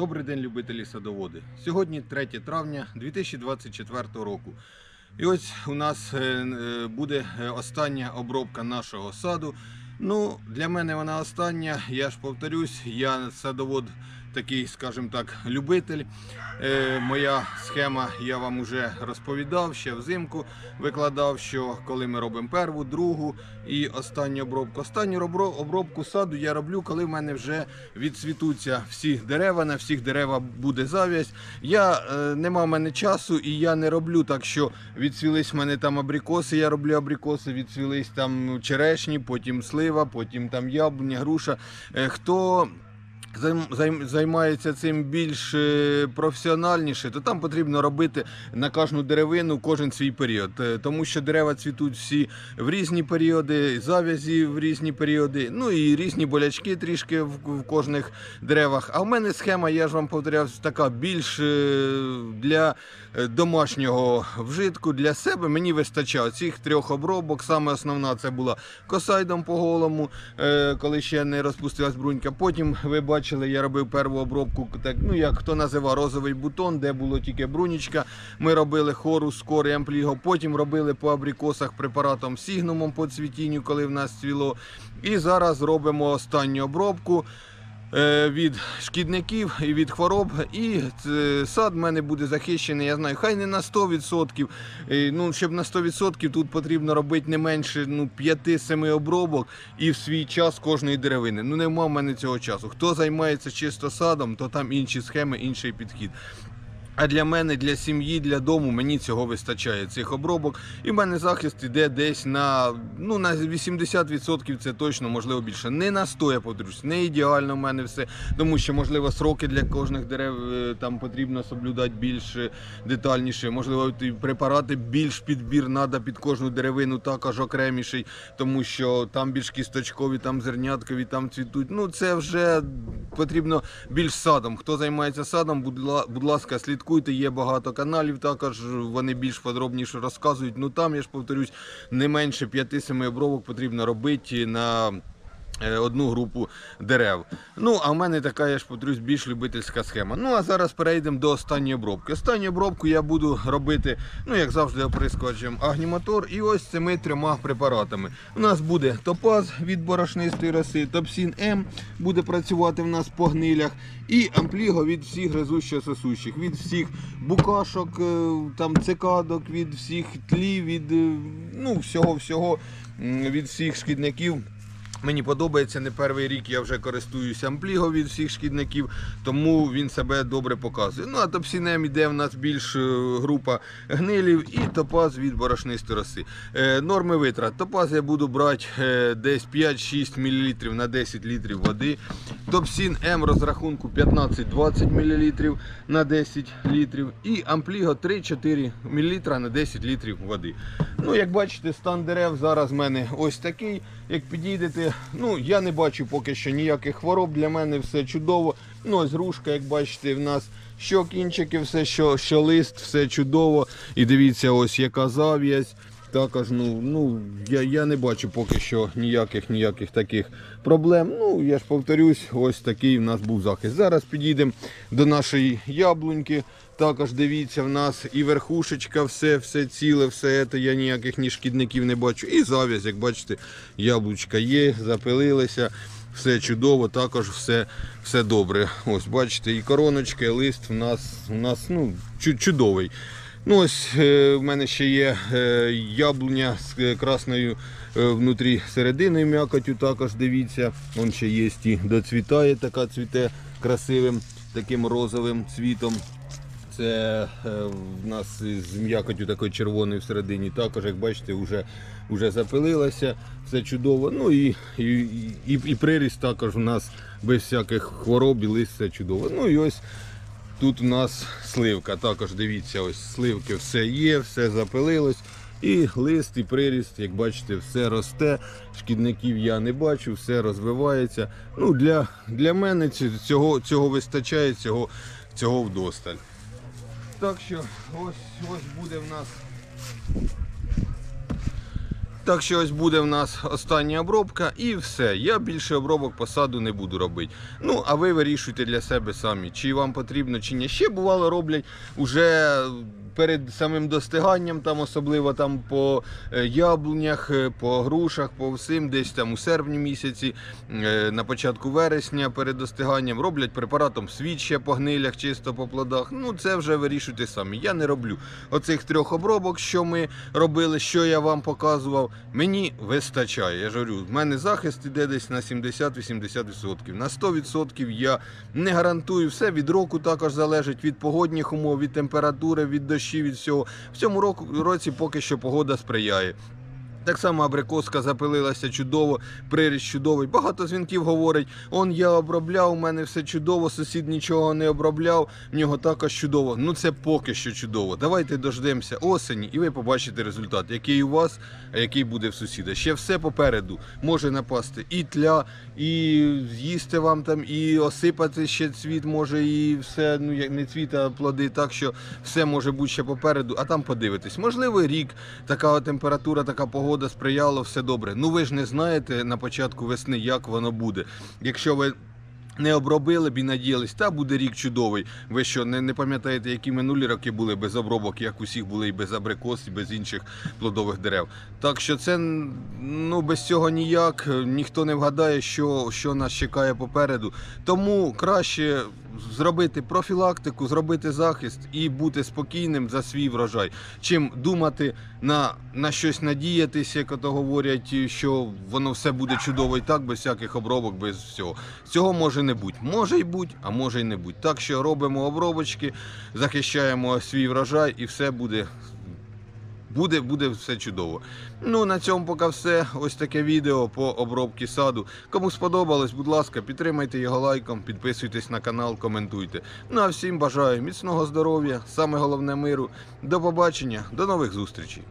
Добрий день, любителі садоводи. Сьогодні 3 травня 2024 року. І ось у нас е, е, буде е, остання обробка нашого саду. Ну, для мене вона остання. Я ж повторюсь, я садовод такий, скажімо так, любитель. Е, моя схема я вам вже розповідав ще взимку. Викладав, що коли ми робимо перву, другу і останню обробку. Останню обробку саду я роблю, коли в мене вже відцвітуться всі дерева, на всіх дерева буде зав'язь. Я е, нема в мене часу і я не роблю так, що відцвілись в мене там абрикоси, я роблю абрикоси, відцвілись там черешні, потім слива, потім там яблуня, груша. Е, хто займається цим більш е, професіональніше, то там потрібно робити на кожну деревину кожен свій період. Е, Тому що дерева цвітуть всі в різні періоди, зав'язі в різні періоди, ну і різні болячки трішки в, кожних деревах. А в мене схема, я ж вам повторяв, така більш е, для домашнього вжитку, для себе мені вистачає цих трьох обробок. Саме основна це була косайдом по голому, коли ще не розпустилась брунька. Потім ви бачили, я робив першу обробку, так ну як хто називав розовий бутон, де було тільки брунічка. Ми робили хору скорий ампліго. Потім робили по абрикосах препаратом сігнумом по цвітінню, коли в нас цвіло. І зараз робимо останню обробку. Е, Від шкідників і від хвороб, і е, сад в мене буде захищений. Я знаю, хай не на 100%. е, Ну, щоб на 100% тут потрібно робити не менше ну, 5-7 обробок і в свій час кожної деревини. Ну нема в мене цього часу. Хто займається чисто садом, то там інші схеми, інший підхід. А для мене, для сім'ї, для дому мені цього вистачає цих обробок. І в мене захист іде десь на ну на 80% це точно, можливо більше. Не на 100, я повторюсь, не ідеально в мене все, тому що можливо сроки для кожних дерев е, там потрібно соблюдати більш е, детальніше. Можливо, препарати більш підбір треба під кожну деревину, також окреміший, тому що там більш кісточкові, там зерняткові, там цвітуть. Ну це вже потрібно більш садом. Хто займається садом, будь ласка, слідкуйте. Є багато каналів. Також вони більш подробніше розказують. Ну там я ж повторюсь, не менше 5-7 обробок потрібно робити на. Е, Одну групу дерев. Ну, а в мене така, я ж повторюсь, більш любительська схема. Ну, а зараз перейдемо до останньої обробки. Останню обробку я буду робити, ну, як завжди, оприскувачем агнімотор і ось цими трьома препаратами. У нас буде топаз від борошнистої роси, топсін М буде працювати в нас по гнилях, і ампліго від всіх гризущо сосущих, від всіх букашок, е, там цикадок, від всіх тлів, від е, ну, всього-всього, від всіх шкідників. Мені подобається, не перший рік я вже користуюся ампліго від всіх шкідників, тому він себе добре показує. Ну а топсінем іде в нас більш е, група гнилів і топаз від борошнистої роси. Е, норми витрат. Топаз я буду брати е, десь 5-6 мл на 10 літрів води. Топсін М розрахунку 15-20 мл на 10 літрів. І ампліго 3-4 мл на 10 літрів води. Ну, як бачите, стан дерев зараз в мене ось такий. Як підійдете, ну я не бачу поки що ніяких хвороб. Для мене все чудово. Ну, ось грушка, як бачите, в нас що кінчики, все, що, що лист, все чудово. І дивіться, ось яка зав'язь. Також, ну, ну я, я не бачу поки що ніяких ніяких таких проблем. Ну, я ж повторюсь, ось такий в нас був захист. Зараз підійдемо до нашої яблуньки. Також дивіться, в нас і верхушечка, все, все ціле, все це. Я ніяких ні шкідників не бачу. І зав'язь, як бачите, яблучка є, запилилися. Все чудово, також все, все добре. Ось бачите, і короночка, і лист у нас, у нас ну, чудовий. Ну ось е, в мене ще є е, яблуня з е, красною внутрі серединою м'якотю. Також дивіться, он ще є і доцвітає, така цвіте красивим таким розовим цвітом. Це в нас з м'якотю такої червоної всередині. Також, як бачите, вже, вже запилилася, все чудово. Ну і, і, і, і приріст також у нас без всяких хвороб, і лист все чудово. Ну і ось тут у нас сливка. Також дивіться, ось сливки все є, все запилилось. І лист, і приріст, як бачите, все росте. Шкідників я не бачу, все розвивається. Ну, Для, для мене цього, цього вистачає, цього, цього вдосталь. Так що ось ось буде в нас Так що ось буде в нас остання обробка і все. Я більше обробок посаду не буду робити. Ну, а ви вирішуйте для себе самі, чи вам потрібно, чи ні. Ще бувало роблять уже перед самим достиганням, там особливо там по е, яблунях, е, по грушах, по всім, десь там у серпні місяці, е, на початку вересня перед достиганням роблять препаратом світ ще по гнилях, чисто по плодах. Ну це вже вирішуйте самі. Я не роблю оцих трьох обробок, що ми робили, що я вам показував. Мені вистачає. Я ж говорю, в мене захист іде десь на 70-80%. На 100% я не гарантую все. Від року також залежить від погодних умов, від температури, від дощів, від всього. В цьому року, році поки що погода сприяє. Так само абрикоска запилилася чудово, приріст чудовий. Багато дзвінків говорить: он я обробляв, у мене все чудово, сусід нічого не обробляв, в нього також чудово. Ну це поки що чудово. Давайте дождемося осені, і ви побачите результат, який у вас, а який буде в сусіда. Ще все попереду може напасти і тля, і з'їсти вам там, і осипати ще цвіт може, і все, ну як не цвіт, а плоди. Так що все може бути ще попереду, а там подивитись. Можливо, рік така температура, така погода сприяла, все добре. Ну ви ж не знаєте на початку весни, як воно буде. Якщо ви не обробили б і надіялись, та буде рік чудовий. Ви що, не, не пам'ятаєте, які минулі роки були без обробок, як усіх були і без абрикос, і без інших плодових дерев. Так що це ну без цього ніяк, ніхто не вгадає, що, що нас чекає попереду. Тому краще зробити профілактику, зробити захист і бути спокійним за свій врожай, чим думати на, на щось надіятися, як ото говорять, що воно все буде чудово і так, без всяких обробок, без всього. Цього може не бути. Може й бути, а може й не бути. Так що робимо обробочки, захищаємо свій врожай і все буде. Буде, буде все чудово. Ну на цьому поки все. Ось таке відео по обробці саду. Кому сподобалось, будь ласка, підтримайте його лайком, підписуйтесь на канал, коментуйте. Ну а всім бажаю міцного здоров'я, саме головне миру. До побачення, до нових зустрічей.